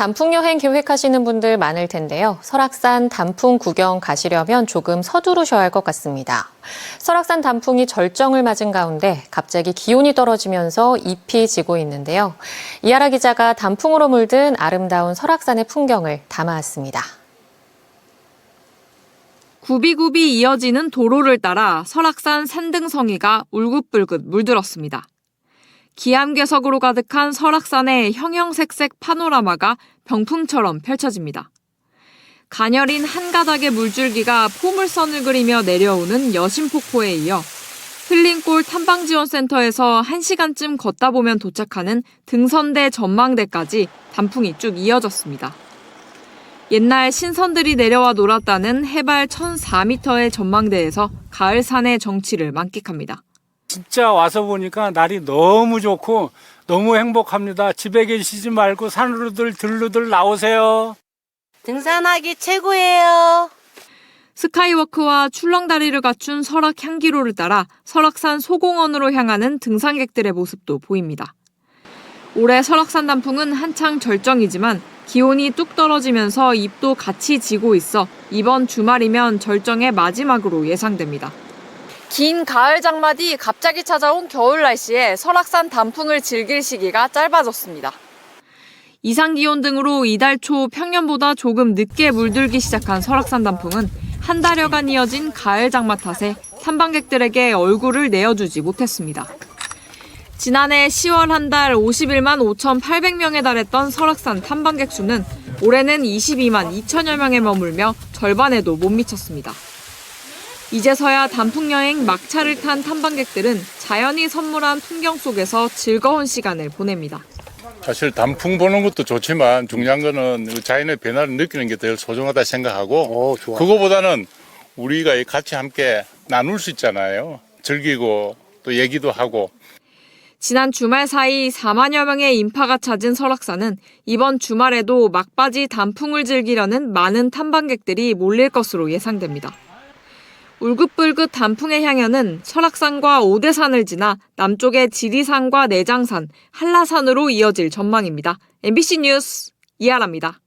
단풍 여행 계획하시는 분들 많을 텐데요. 설악산 단풍 구경 가시려면 조금 서두르셔야 할 것 같습니다. 설악산 단풍이 절정을 맞은 가운데 갑자기 기온이 떨어지면서 잎이 지고 있는데요. 이하라 기자가 단풍으로 물든 아름다운 설악산의 풍경을 담아왔습니다. 굽이굽이 이어지는 도로를 따라 설악산 산등성이가 울긋불긋 물들었습니다. 기암괴석으로 가득한 설악산의 형형색색 파노라마가 병풍처럼 펼쳐집니다. 가녀린 한 가닥의 물줄기가 포물선을 그리며 내려오는 여신폭포에 이어 흘린골 탐방지원센터에서 1시간쯤 걷다 보면 도착하는 등선대 전망대까지 단풍이 쭉 이어졌습니다. 옛날 신선들이 내려와 놀았다는 해발 1004m의 전망대에서 가을산의 정취를 만끽합니다. 진짜 와서 보니까 날이 너무 좋고 너무 행복합니다. 집에 계시지 말고 산으로들 들로들 나오세요. 등산하기 최고예요. 스카이워크와 출렁다리를 갖춘 설악 향기로를 따라 설악산 소공원으로 향하는 등산객들의 모습도 보입니다. 올해 설악산 단풍은 한창 절정이지만 기온이 뚝 떨어지면서 잎도 같이 지고 있어 이번 주말이면 절정의 마지막으로 예상됩니다. 긴 가을 장마 뒤 갑자기 찾아온 겨울 날씨에 설악산 단풍을 즐길 시기가 짧아졌습니다. 이상 기온 등으로 이달 초 평년보다 조금 늦게 물들기 시작한 설악산 단풍은 한 달여간 이어진 가을 장마 탓에 탐방객들에게 얼굴을 내어주지 못했습니다. 지난해 10월 한 달 51만 5,800명에 달했던 설악산 탐방객 수는 올해는 22만 2천여 명에 머물며 절반에도 못 미쳤습니다. 이제서야 단풍 여행 막차를 탄 탐방객들은 자연이 선물한 풍경 속에서 즐거운 시간을 보냅니다. 사실 단풍 보는 것도 좋지만 중요한 거는 그 자연의 변화를 느끼는 게더 소중하다 생각하고 그거보다는 우리가 같이 함께 나눌 수 있잖아요. 즐기고 또 얘기도 하고 지난 주말 사이 4만여 명의 인파가 찾은 설악산은 이번 주말에도 막바지 단풍을 즐기려는 많은 탐방객들이 몰릴 것으로 예상됩니다. 울긋불긋 단풍의 향연은 설악산과 오대산을 지나 남쪽의 지리산과 내장산, 한라산으로 이어질 전망입니다. MBC 뉴스 이하라입니다.